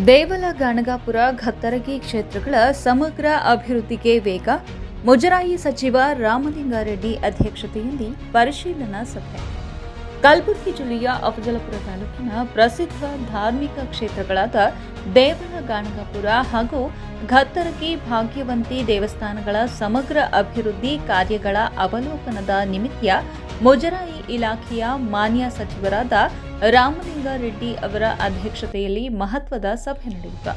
ದೇವಲ ಗಾಣಗಾಪುರ ಘತ್ತರಗಿ ಕ್ಷೇತ್ರಗಳ ಸಮಗ್ರ ಅಭಿವೃದ್ಧಿಗೆ ವೇಗ, ಮುಜರಾಯಿ ಸಚಿವ ರಾಮಲಿಂಗಾರೆಡ್ಡಿ ಅಧ್ಯಕ್ಷತೆಯಲ್ಲಿ ಪರಿಶೀಲನಾ ಸಭೆ. ಕಲಬುರಗಿ ಜಿಲ್ಲೆಯ ಅಫಜಲಪುರ ತಾಲೂಕಿನ ಪ್ರಸಿದ್ಧ ಧಾರ್ಮಿಕ ಕ್ಷೇತ್ರಗಳಾದ ದೇವಲ ಗಾಣಗಾಪುರ ಹಾಗೂ ಘತ್ತರಗಿ ಭಾಗ್ಯವಂತಿ ದೇವಸ್ಥಾನಗಳ ಸಮಗ್ರ ಅಭಿವೃದ್ಧಿ ಕಾರ್ಯಗಳ ಅವಲೋಕನದ ನಿಮಿತ್ತ ಮುಜರಾಯಿ ಇಲಾಖೆಯ ಮಾನ್ಯ ಸಚಿವರಾದ ರಾಮಲಿಂಗಾರೆಡ್ಡಿ ಅವರ ಅಧ್ಯಕ್ಷತೆಯಲ್ಲಿ ಮಹತ್ವದ ಸಭೆ ನಡೆಯಿತು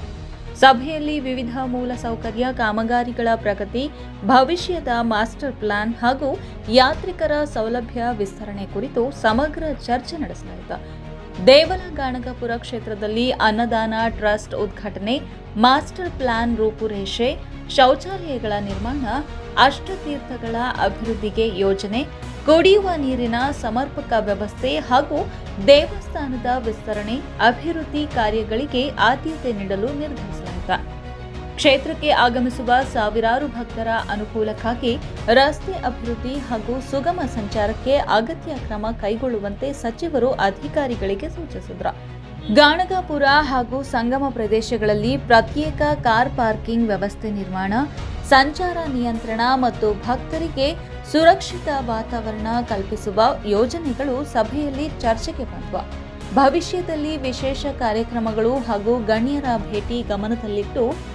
ಸಭೆಯಲ್ಲಿ ವಿವಿಧ ಮೂಲಸೌಕರ್ಯ ಕಾಮಗಾರಿಗಳ ಪ್ರಗತಿ, ಭವಿಷ್ಯದ ಮಾಸ್ಟರ್ ಪ್ಲಾನ್ ಹಾಗೂ ಯಾತ್ರಿಕರ ಸೌಲಭ್ಯ ವಿಸ್ತರಣೆ ಕುರಿತು ಸಮಗ್ರ ಚರ್ಚೆ ನಡೆಸಲಾಯಿತು. ದೇವನ ಗಾಣಗಾಪುರ ಕ್ಷೇತ್ರದಲ್ಲಿ ಅನ್ನದಾನ ಟ್ರಸ್ಟ್ ಉದ್ಘಾಟನೆ, ಮಾಸ್ಟರ್ ಪ್ಲಾನ್ ರೂಪುರೇಷೆ, ಶೌಚಾಲಯಗಳ ನಿರ್ಮಾಣ, ಅಷ್ಟತೀರ್ಥಗಳ ಅಭಿವೃದ್ಧಿಗೆ ಯೋಜನೆ ಕುಡಿಯುವ ನೀರಿನ ಸಮರ್ಪಕ ವ್ಯವಸ್ಥೆ ಹಾಗೂ ದೇವಸ್ಥಾನದ ವಿಸ್ತರಣೆ, ಅಭಿವೃದ್ಧಿ ಕಾರ್ಯಗಳಿಗೆ ಆದ್ಯತೆ ನೀಡಲು ನಿರ್ಧರಿಸಲಾಯಿತು. ಕ್ಷೇತ್ರಕ್ಕೆ ಆಗಮಿಸುವ ಸಾವಿರಾರು ಭಕ್ತರ ಅನುಕೂಲಕ್ಕಾಗಿ ರಸ್ತೆ ಅಭಿವೃದ್ಧಿ ಹಾಗೂ ಸುಗಮ ಸಂಚಾರಕ್ಕೆ ಅಗತ್ಯ ಕ್ರಮ ಕೈಗೊಳ್ಳುವಂತೆ ಸಚಿವರು ಅಧಿಕಾರಿಗಳಿಗೆ ಸೂಚಿಸಿದರು. ಗಾಣಗಾಪುರ ಹಾಗೂ ಸಂಗಮ ಪ್ರದೇಶಗಳಲ್ಲಿ ಪ್ರತ್ಯೇಕ ಕಾರ್ ಪಾರ್ಕಿಂಗ್ ವ್ಯವಸ್ಥೆ ನಿರ್ಮಾಣ, ಸಂಚಾರ ನಿಯಂತ್ರಣ ಮತ್ತು ಭಕ್ತರಿಗೆ ಸುರಕ್ಷಿತ ವಾತಾವರಣ ಕಲ್ಪಿಸುವ ಯೋಜನೆಗಳು ಸಭೆಯಲ್ಲಿ ಚರ್ಚೆಗೆ ಬಂದವು. ಭವಿಷ್ಯದಲ್ಲಿ ವಿಶೇಷ ಕಾರ್ಯಕ್ರಮಗಳು ಹಾಗೂ ಗಣ್ಯರ ಭೇಟಿ ಗಮನದಲ್ಲಿಟ್ಟು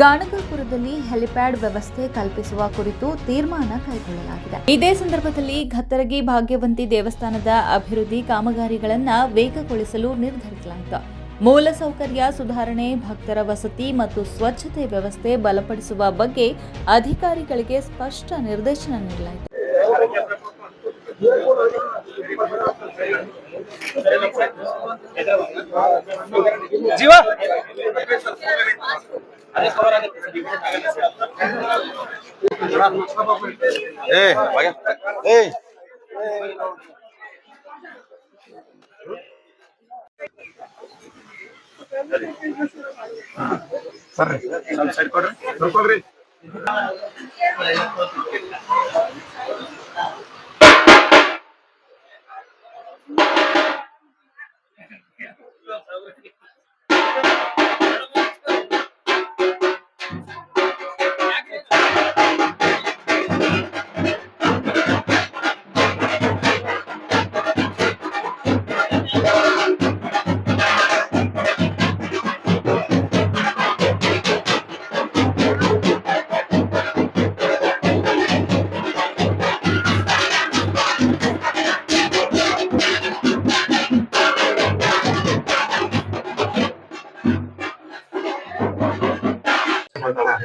ಗಾಣಗಾಪುರದಲ್ಲಿ ಹೆಲಿಪ್ಯಾಡ್ ವ್ಯವಸ್ಥೆ ಕಲ್ಪಿಸುವ ಕುರಿತು ತೀರ್ಮಾನ ಕೈಗೊಳ್ಳಲಾಗಿದೆ. ಇದೇ ಸಂದರ್ಭದಲ್ಲಿ ಘತ್ತರಗಿ ಭಾಗ್ಯವಂತಿ ದೇವಸ್ಥಾನದ ಅಭಿವೃದ್ಧಿ ಕಾಮಗಾರಿಗಳನ್ನು ವೇಗಗೊಳಿಸಲು ನಿರ್ಧರಿಸಲಾಯಿತು. ಮೂಲಸೌಕರ್ಯ ಸುಧಾರಣೆ, ಭಕ್ತರ ವಸತಿ ಮತ್ತು ಸ್ವಚ್ಛತೆ ವ್ಯವಸ್ಥೆ ಬಲಪಡಿಸುವ ಬಗ್ಗೆ ಅಧಿಕಾರಿಗಳಿಗೆ ಸ್ಪಷ್ಟ ನಿರ್ದೇಶನ ನೀಡಲಾಯಿತು. ಜೀವ? ఏ ఏ సరే సరిపోడ్రి సరిపోడ్రి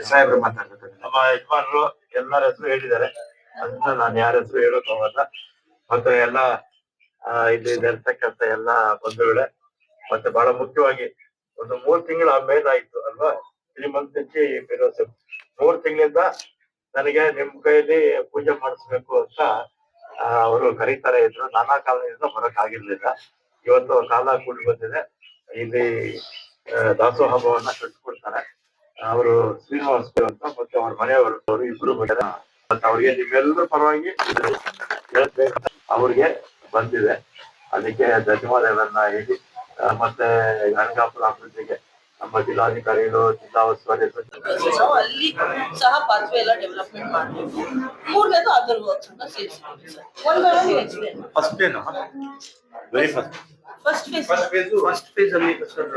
ಸಾಹೇಬ್ರು ಮಾತಾಡ್ಬೇಕು ನಮ್ಮ ಯಜಮಾನರು ಎಲ್ಲರ ಹೆಸರು ಹೇಳಿದ್ದಾರೆ. ಅದನ್ನ ನಾನು ಯಾರ ಹೆಸರು ಹೇಳೋಕ್ ಹೋಗಲ್ಲ. ಮತ್ತೆ ಎಲ್ಲ ಇಲ್ಲಿ ನೆಲೆಸಕ್ಕಂತ ಎಲ್ಲ ಬಂಧುಗಳೇ. ಮತ್ತೆ ಬಹಳ ಮುಖ್ಯವಾಗಿ ಒಂದು ಮೂರ್ ತಿಂಗಳ ಮೇಲಾಯ್ತು ಅಲ್ವಾ? ತ್ರೀ ಮಂತ್ ಹೆಚ್ಚಿ ಫಿರೋಸ್ ಮೂರ್ ತಿಂಗಳಿಂದ ನನಗೆ ನಿಮ್ ಕೈಯಲ್ಲಿ ಪೂಜೆ ಮಾಡಿಸ್ಬೇಕು ಅಂತ ಅವರು ಕರೀತಾರೆ ಇದ್ರು. ನಾನಾ ಕಾಲದಿಂದ ಬರಕ್ ಆಗಿರ್ಲಿಲ್ಲ. ಇವತ್ತು ಕಾಲ ಕೂಡಿ ಬಂದಿದೆ. ಇಲ್ಲಿ ಆ, ದಾಸೋಹ ಹಬ್ಬವನ್ನ ಕಟ್ಕೊಡ್ತಾರೆ ಅವರು ಶ್ರೀನಿವಾಸ್ ಅಂತ ಮತ್ತೆ ಅವ್ರ ಮನೆಯವರು ಅವರು ಇಬ್ರು. ಮತ್ತೆ ಅವ್ರಿಗೆ ನಿಮ್ಮೆಲ್ಲರ ಪರವಾಗಿ ಅವ್ರಿಗೆ ಬಂದಿದೆ. ಅದಕ್ಕೆ ಧನ್ಯವಾದಗಳನ್ನ ಹೇಳಿ. ಮತ್ತೆ ಗಂಗಾಪುರ ಅಭಿವೃದ್ಧಿಗೆ ನಮ್ಮ ಜಿಲ್ಲಾಧಿಕಾರಿಗಳು ಜಿಲ್ಲಾ ಉಸ್ತುವಾರಿ ಸಚಿವರು. ಅಲ್ಲಿ ಸಹ ಪಾತ್ವೆ ಎಲ್ಲ ಡೆವಲಪ್ಮೆಂಟ್ ಮಾಡಬೇಕು. ಮೂರನೇದು ಅದರ ವರ್ಕ್ಸ್ ಅಂತ ಸೇರಿಸ್ತೀವಿ sir first one explain first phase first phase first phase ಅಲ್ಲಿ ಸರ್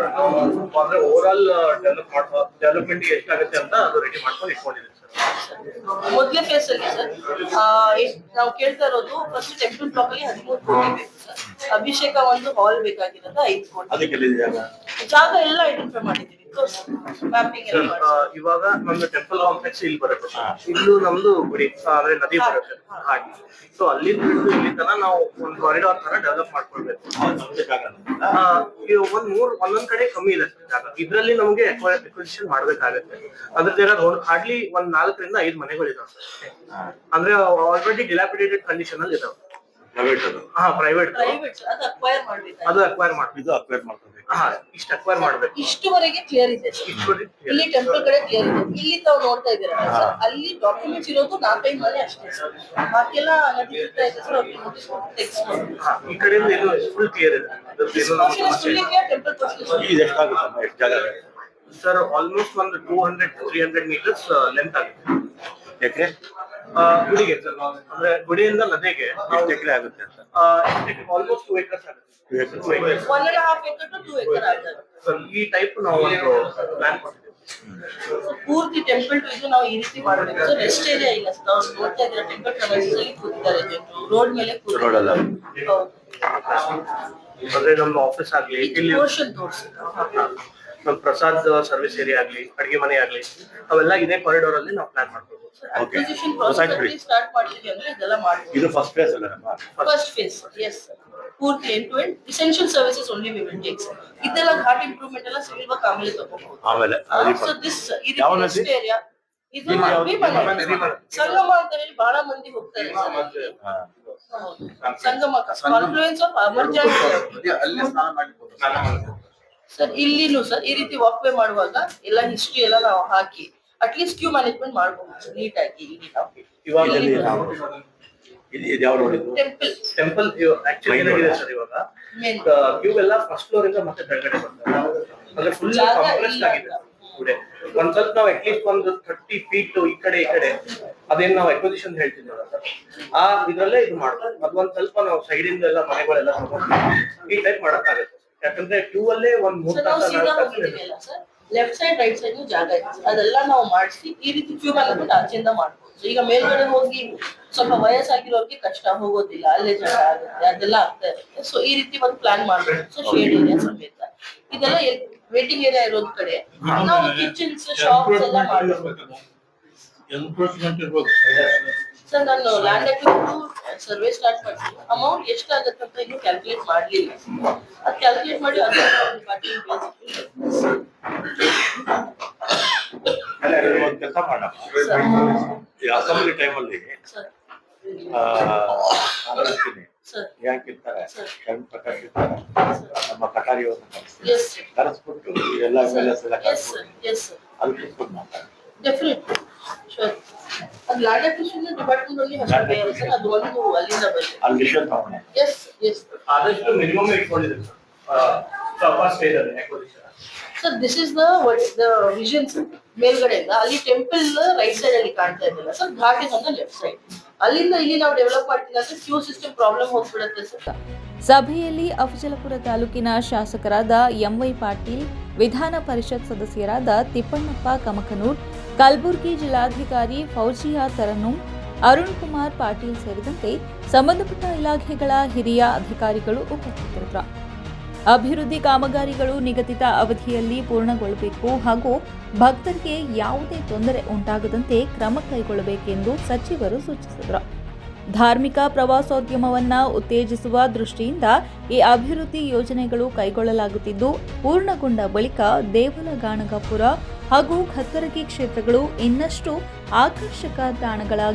ಅಂದ್ರೆ ಓವರ್ ಆಲ್ ಡೆವಲಪ್ ಡೆವಲಪ್ಮೆಂಟ್ ಎಷ್ಟಾಗುತ್ತೆ ಅಂತ ಅದು ರೆಡಿ ಮಾಡ್ಕೊಂಡು ಇಟ್ಕೊಂಡಿದ್ದೀನಿ ಸರ್. ಮೊದಲೇ ಫೇಸ್ ಅಲ್ಲಿ ಸರ್. ನಾವು ಕೇಳ್ತಾ ಇರೋದು ಫಸ್ಟ್ ಟೆಂಪಲ್ ಬ್ಲಾಕ್ ಅಲ್ಲಿ ಹದಿಮೂರು ಕೋಟಿ ಬೇಕು ಸರ್. ಅಭಿಷೇಕ ಒಂದು ಹಾಲ್ ಬೇಕಾಗಿರೋದು ಐದು ಕೋಟಿ. ಅದಕ್ಕೆ ಜಾಗ ಎಲ್ಲ ಐಡೆಂಟಿಫೈ ಮಾಡಿದ್ದೀವಿ. ಮ್ಯಾಪಿಂಗ್ ಎಲ್ಲ ಇವಾಗ ನಮ್ದು ಟೆಂಪಲ್ ಕಾಂಪ್ಲೆಕ್ಸ್ ಇಲ್ಲಿ ಬರುತ್ತೆ. ಇಲ್ಲೂ ನಮ್ದು ಗುಡಿ ಆ, ಅಂದ್ರೆ ನದಿ ಬರುತ್ತೆ. ಹಾಗೆ. ಸೊ ಅಲ್ಲಿ ಹಿಡಿದು ಇಲ್ಲಿ ತನ ನಾವು ಒಂದು ಕಾರಿಡಾರ್ ತರ ಡೆವಲಪ್ ಮಾಡ್ಕೊಳ್ಬೇಕು. ಆ, ಈ ಒಂದ್ ಮೂರ್ ಒಂದೊಂದ್ ಕಡೆ ಕಮ್ಮಿ ಇದೆ ಸರ್ ಜಾಗ. ಇದ್ರಲ್ಲಿ ನಮಗೆ ಅಕ್ವಿಸಿಷನ್ ಮಾಡ್ಬೇಕಾಗತ್ತೆ. ಅದ್ರ ಜನ ಹಾರ್ಡ್ಲಿ ಒಂದ್ ನಾಲ್ಕರಿಂದ ಐದು ಮನೆಗಳಿದಾವೆ ಸರ್ ಅಂದ್ರೆ ಆಲ್ರೆಡಿ ಡಿಲಾಪಿಡೇಟೆಡ್ ಕಂಡೀಷನ್ ಅಲ್ಲಿ ಇದಾವೆ. ಪ್ರೈವೇಟ್ ಅದು. ಹಾ ಪ್ರೈವೇಟ್ ಪ್ರೈವೇಟ್ ಅದು ಅಕ್ವೈರ್ ಮಾಡ್ಬೇಕು ಅದು ಅಕ್ವೈರ್ ಮಾಡ್ಬೇಕು. ಇದು ಅಕ್ವೈರ್ ಮಾಡ್ಕೋಬೇಕು. ಹಾ ಇಷ್ಟು ಅಕ್ವೈರ್ ಮಾಡ್ಬೇಕು. ಇಷ್ಟುವರೆಗೆ ಕ್ಲಿಯರ್ ಇದೆ ಇಲ್ಲಿ ಟೆಂಪಲ್ ಕಡೆ ಕ್ಲಿಯರ್ ಇದೆ. ಇಲ್ಲಿ ತಾವು ನೋಡ್ತಾ ಇದ್ದೀರಾ? ಸರ್ ಅಲ್ಲಿ ಡಾಕ್ಯುಮೆಂಟ್ಸ್ ಇರೋದು ನಾಲ್ಕೈದು ಮನೆ ಅಷ್ಟೇ ಸರ್ ಬಾಕಿಯೆಲ್ಲ ಸುತ್ತಾ ಇದೆ ಸರ್ ಹಾ ಈ ಕಡೆಯಿಂದ ಇದು ಫುಲ್ ಕ್ಲಿಯರ್ ಇದೆ. ಇದು ಏನು ನಮ್ಮ ಸಮಸ್ಯೆ ಇಲ್ಲ ಟೆಂಪಲ್ ಪರ್ಸನ್ ಈಗ ಎಷ್ಟಾಗುತ್ತಮ್ಮ ಎಷ್ಟು ಜಾಗ ಸರ್ ಆಲ್ಮೋಸ್ಟ್ ಒಂದು two hundred three hundred meters length ಆಗುತ್ತೆ. ಆ, ಗುಡಿಗೆ. ಸರ್ ಅಂದ್ರೆ ಗುಡಿಯಿಂದ ನದಿಗೆ ಎಷ್ಟು ಎಕರೆ ಆಗುತ್ತೆ ಅಂತ. ಆಲ್ಮೋಸ್ಟ್ ಟೂ ಏಕರ್ಸ್ ಆಗುತ್ತೆ. Two acres. Two acres. One and half acre to two acre ಆಗ್ತದೆ ಸರ್ ಈ ಟೈಪ್ ನಾವು ಒಂದು ಪ್ಲಾನ್ ಮಾಡಿದ್ದೀವಿ So, ಪೂರ್ತಿ ಟೆಂಪಲ್ ಟು ಇದು ನಾವು ಈ ರೀತಿ ಮಾಡಬೇಕು. ಸೊ ರೆಸ್ಟ್ ಏರಿಯಾ ಇಲ್ಲ. ಸರ್ ನಾವು ನೋಡ್ತಾ ಇದ್ದೀರಾ ಟೆಂಪಲ್ ಪ್ರಮೈಸಸ್ ಅಲ್ಲಿ ಕೂತಿದ್ದಾರೆ ಜನರು. ರೋಡ್ ಮೇಲೆ Road ಅಲ್ಲ. ಅಂದ್ರೆ ನಮ್ಮ ಆಫೀಸ್ ಆಗ್ಲಿ ಇಲ್ಲಿ ಪೋರ್ಷನ್ ತೋರಿಸಿ ನಮ್ಮ ಪ್ರಸಾದ್ ಸರ್ವಿಸ್ ಏರಿಯಾ ಆಗ್ಲಿ ಅಡಿಗೆ ಮನೆ ಆಗ್ಲಿ ಅವೆಲ್ಲ ಇದೇ ಕಾರಿಡಾರ್ ಅಲ್ಲಿ ನಾವು ಪ್ಲಾನ್ ಮಾಡ್ಬೋದು. ಇದು ಫಸ್ಟ್ ಫೇಸ್ ಅಲ್ಲ ಫಸ್ಟ್ ಫೇಸ್ ಎಸ್ ಪೂರ್ತಿ end to end essential services only we will takes ಇದೆಲ್ಲ ಘಾಟ್ ಇಂಪ್ರೂವ್ಮೆಂಟ್ ಎಲ್ಲ ಸಿವಿಲ್ ವರ್ಕ್ ಆಮೇಲೆ ತಗೋಬಹುದು. ಆಮೇಲೆ ಸೊ ದಿಸ್ ಇದು ಯಾವ ಏರಿಯಾ ಇದು. ಸಂಗಮ ಅಂತ ಹೇಳಿ ಬಹಳ ಮಂದಿ ಹೋಗ್ತಾರೆ. ಸಂಗಮ ಕಾನ್ಫ್ಲುಯೆನ್ಸ್ ಆಫ್ ಅಮರ್ಜೆನ್ಸಿ ಅಲ್ಲಿ ಸ್ನಾನ ಮಾಡ್ಲಿಕ್ಕೆ ಸರ್ ಇಲ್ಲಿನೂ ಸರ್ ಈ ರೀತಿ ವಾಕ್ ವೇ ಮಾಡುವಾಗ ಎಲ್ಲ ಹಿಸ್ಟ್ರಿ ಎಲ್ಲ ನಾವು ಹಾಕಿ ಅಟ್ಲೀಸ್ಟ್ ಕ್ಯೂ ಮ್ಯಾನೇಜ್ಮೆಂಟ್ ಮಾಡ್ಬೋದು ನೀಟಾಗಿ ಇಲ್ಲಿ ನಾವು ಇವಾಗ ಇಲ್ಲಿ ನಾವು- ಇಲ್ಲಿ ಯಾವ ರೋಡ್ ಇದು ಟೆಂಪಲ್ ಟೆಂಪಲ್ ಆಕ್ಚುಲಿ ಏನಾಗಿದೆ ಸರ್ ಇವಾಗ. ಕ್ಯೂ ಎಲ್ಲ ಫಸ್ಟ್ ಫ್ಲೋರ್ ಇಂದ ಮತ್ತೆ ಕೆಳಗಡೆ ಬರ್ತಾರೆ ಅಂದ್ರೆ ಫುಲ್ ಕಾಂಪ್ಲೆಕ್ಸ್ ಆಗಿದೆ ಗುಡೆ ಒಂದ್ ಸ್ವಲ್ಪ ನಾವು ಅಟ್ಲೀಸ್ಟ್ ಒಂದು ಥರ್ಟಿ ಫೀಟ್ ಈ ಕಡೆ ಈ ಕಡೆ. ಅದೇನ್ ನಾವು ಎಕ್ವಿಸಿಷನ್ ಹೇಳ್ತಿದ್ವಲ್ಲ ಸರ್. ಆ ಇದ್ರಲ್ಲೇ ಇದು ಮಾಡ್ಬೋದು ಒಂದ್ ಸ್ವಲ್ಪ ನಾವು ಸೈಡ್ ಇಂದ ಎಲ್ಲ ಮನೆಗಳೆಲ್ಲ ತಗೊಂಡು ಈ ಟೈಪ್ ಮಾಡಕ್ಕಾಗುತ್ತೆ. ಯಾಕಂದ್ರೆ ಟೂ ಅಲ್ಲೇ ಒಂದ್ ಮೂರ್ ಸರ್ ನಾವು ತಾಸ ಸೀದಾ ನಾಲ್ಕು ತಾಸ ಹೋಗಿದ್ದೀವಲ್ಲ sir left side right side ಜಾಗ ಇತ್ತು ಅದೆಲ್ಲ ನಾವು ಮಾಡಿಸಿ ಈ ರೀತಿ ಕ್ಯೂ ಮ್ಯಾನೇಜ್ಮೆಂಟ್ ಆಚೆಯಿಂದ ಮಾಡ್ಬೋದು. So, ಈಗ ಮೇಲ್ಗಡೆ ಹೋಗಿ ಸ್ವಲ್ಪ ವಯಸ್ಸಾಗಿರೋರ್ಗೆ ಕಷ್ಟ ಹೋಗೋದಿಲ್ಲ ಅಲ್ಲೇ ಜಾಗ ಆಗುತ್ತೆ ಅದೆಲ್ಲ ಆಗ್ತಾ ಇರುತ್ತೆ. ಸೊ ಈ ರೀತಿ ಒಂದು ಪ್ಲಾನ್ ಮಾಡ್ಬೋದು ಸೊ ಶೇಡ್ ಏರಿಯಾ ಸಮೇತ. ಇದೆಲ್ಲ ವೇಟಿಂಗ್ ಏರಿಯಾ ಇರೋದ್ ಕಡೆ. ನಾವು ಕಿಚನ್ಸ್ ಶಾಪ್ಸ್ ಎಲ್ಲ ಮಾಡ್ಬೋದು. ಎನ್ಕ್ರೋಚ್ಮೆಂಟ್ ಇರ್ಬೇಕು ಸರ್ ನಾನು ಲ್ಯಾಂಡ್ ಅಕ್ವಿಸಿಷನ್ ಸರ್ವೆ ಸ್ಟಾರ್ಟ್ ಮಾಡ್ತೀನಿ. ಅಮೌಂಟ್ ಎಷ್ಟಾಗುತ್ತೆ ಅಂತ ಇನ್ನೂ ಕ್ಯಾಲ್ಕುಲೇಟ್ ಮಾಡಲಿಲ್ಲ. ಅದು ಕ್ಯಾಲ್ಕುಲೇಟ್ ಮಾಡಿ ಅದು ಒಂದು ಕೆಲಸ ಮಾಡೋಣ ಈ ಅಸೆಂಬ್ಲಿ ಟೈಮಲ್ಲಿ ಹೇಳ್ತೀನಿ ಸರ್ ಯಾಕೆ ಇರ್ತಾರೆ ಸರ್. ಶರಣ್ ಪ್ರಕಾಶ್ ಇರ್ತಾರೆ ನಮ್ಮ ಕಟಾರಿ ಅವ್ರನ್ನ ಕರೆಸ್ಬಿಟ್ಟು ಎಲ್ಲ ಎಂ ಎಲ್ ಎಸ್ ಎಲ್ಲ ಎಸ್ ಕರೆಸ್ಬಿಟ್ಟು ಎಸ್ ಅಲ್ಲಿ ಕೂತ್ಕೊಂಡು ಆದಷ್ಟು ಮಿನಿಮಮ್ ಸರ್. ಫಸ್ಟ್ ಸ್ಟೇಜ್ ಅಲ್ಲಿ acquisition. Sir this is the the vision ಮೇಲ್ಗಡೆಯಿಂದ. ಅಲ್ಲಿ ಟೆಂಪಲ್ ರೈಟ್ ಸೈಡ್ ಅಲ್ಲಿ ಕಾಣ್ತಾ ಇದ್ದಿಲ್ಲ. Sir ghat is on the left side ಅಲ್ಲಿಂದ ಇಲ್ಲಿ ನಾವು ಡೆವಲಪ್ ಮಾಡ್ತೀವಿ ಅಂದ್ರೆ ಕ್ಯೂ ಸಿಸ್ಟಮ್ ಪ್ರಾಬ್ಲಮ್ ಹೋಗ್ಬಿಡುತ್ತೆ ಸರ್ ಸಭೆಯಲ್ಲಿ ಅಫಜಲಪುರ ತಾಲೂಕಿನ ಶಾಸಕರಾದ ಎಂವೈ ಪಾಟೀಲ್ ವಿಧಾನ ಪರಿಷತ್ ಸದಸ್ಯರಾದ ತಿಪ್ಪಣ್ಣಪ್ಪ ಕಮಕನೂರ್ ಕಲಬುರಗಿ ಜಿಲ್ಲಾಧಿಕಾರಿ ಫೌಜಿಯಾ ತರನು ಅರುಣ್ ಕುಮಾರ್ ಪಾಟೀಲ್ ಸೇರಿದಂತೆ ಸಂಬಂಧಪಟ್ಟ ಇಲಾಖೆಗಳ ಹಿರಿಯ ಅಧಿಕಾರಿಗಳು ಉಪಸ್ಥಿತರಿದ್ದರು. ಅಭಿವೃದ್ಧಿ ಕಾಮಗಾರಿಗಳು ನಿಗದಿತ ಅವಧಿಯಲ್ಲಿ ಪೂರ್ಣಗೊಳ್ಳಬೇಕು ಹಾಗೂ ಭಕ್ತರಿಗೆ ಯಾವುದೇ ತೊಂದರೆ ಉಂಟಾಗದಂತೆ ಕ್ರಮ ಕೈಗೊಳ್ಳಬೇಕೆಂದು ಸಚಿವರು ಸೂಚಿಸಿದರು. ಧಾರ್ಮಿಕ ಪ್ರವಾಸೋದ್ಯಮವನ್ನು ಉತ್ತೇಜಿಸುವ ದೃಷ್ಟಿಯಿಂದ ಈ ಅಭಿವೃದ್ಧಿ ಯೋಜನೆಗಳು ಕೈಗೊಳ್ಳಲಾಗುತ್ತಿದ್ದು, ಪೂರ್ಣಗೊಂಡ ಬಳಿಕ ದೇವಲಗಾಣಗಾಪುರ ಹಾಗೂ ಖತ್ತರಗಿ ಕ್ಷೇತ್ರಗಳು ಇನ್ನಷ್ಟು ಆಕರ್ಷಕ ತಾಣಗಳಾಗಿ